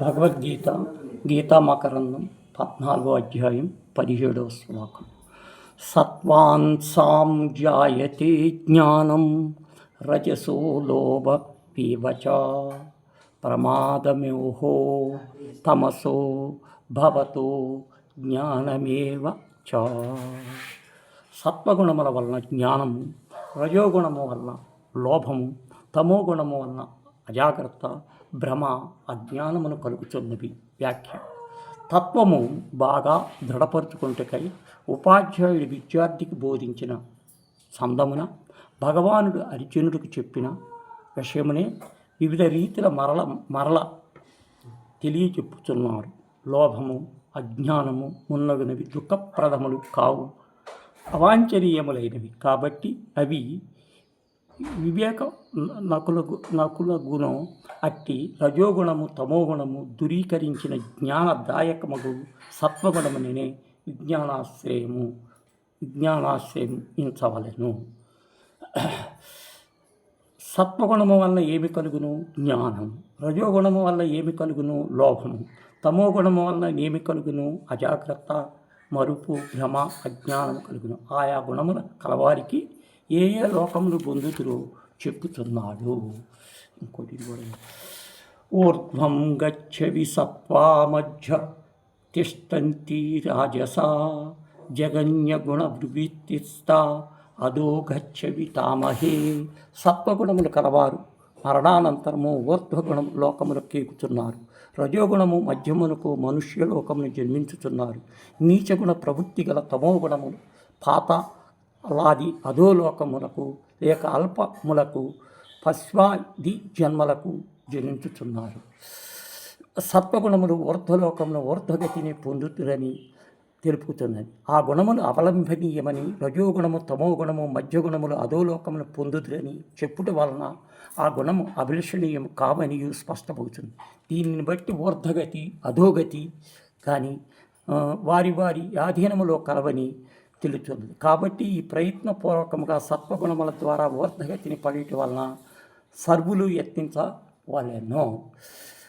భగవద్గీత గీతామకరందం పద్నాలుగో అధ్యాయం పదిహేడవ శ్లోకం. సత్వాన్ సాం జాయతే జ్ఞానం రజసో లోభ పీవచ ప్రమాదమోహో తమసో భవతో జ్ఞానమేవ చ. సత్వగుణముల వలన జ్ఞానము రజోగుణము వలన లోభము తమోగుణము వలన అజాగ్రత్త భ్రమ అజ్ఞానమును కలుగుతున్నవి వ్యాఖ్య. తత్వము బాగా దృఢపరుచుకుంటకై ఉపాధ్యాయుడు విద్యార్థికి బోధించిన సందమున భగవానుడు అర్జునుడికి చెప్పిన విషయమునే వివిధ రీతిల మరల మరల తెలియచెప్పుతున్నారు లోభము అజ్ఞానము మున్నగునవి దుఃఖప్రదములు కావు. అవాంఛనీయములైనవి కాబట్టి అవి వివేక నకుల గు- నకుల గుణం అట్టి రజోగుణము తమోగుణము దురీకరించిన జ్ఞానదాయకమగు సత్వగుణమునే విజ్ఞానాశ్రయము విజ్ఞానాశ్రయం ఇంచవలెను సత్వగుణము వల్ల ఏమి కలుగును? జ్ఞానం. రజోగుణము వల్ల ఏమి కలుగును? లోభము. తమో గుణము వల్ల ఏమి కలుగును? అజాగ్రత్త మరుపు భ్రమ అజ్ఞానం కలుగును. ఆయా గుణముల కలవారికి ఏ ఏ లోకములు పొందుతురో చెప్పుతున్నాడు. ఇంకోటి కూడా ఊర్ధ్వం గచ్చవి సత్వా మధ్య తిష్టంతి రాజసా జగన్యగుణవృత్తిస్తా అదో గచ్చవి తామహే. సత్వగుణములు కలవారు. మరణానంతరము ఊర్ధ్వగుణం లోకములకు ఎక్కుతున్నారు రజోగుణము మధ్యమునకు మనుష్య లోకమును జన్మించుతున్నారు. నీచగుణ ప్రవృత్తి గల తమో గుణములు పాత అలాది అధోలోకములకు లేక అల్పములకు పశ్వాది జన్మలకు జనించుతున్నారు సత్వగుణములు ఊర్ధ్వలోకంలో ఊర్ధ్వగతిని పొందుతురని తెలుపుతున్నది. ఆ గుణములు అవలంబనీయమని రజోగుణము తమోగుణము మధ్యగుణములు అధోలోకమును పొందుతురని చెప్పుట వలన ఆ గుణము అభిలషణీయం కామని స్పష్టమవుతుంది. దీనిని బట్టి ఊర్ధ్వగతి అధోగతి కానీ వారి వారి ఆధీనములో కలవని తెలుస్తుంది. కాబట్టి ఈ ప్రయత్నపూర్వకముగా సత్వగుణముల ద్వారా ఊర్ధగతిని పడేటి వలన సర్వులు యత్నించవలెను.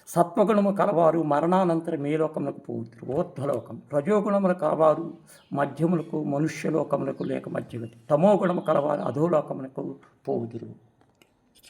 సత్వగుణము కలవారు మరణానంతరం ఏ లోకములకు పోతురు ఊర్ధలోకం రజోగుణములు కలవారు మధ్యములకు మనుష్యలోకములకు లేక మధ్యగతి. తమో గుణము కలవారు అధోలోకములకు పోదురు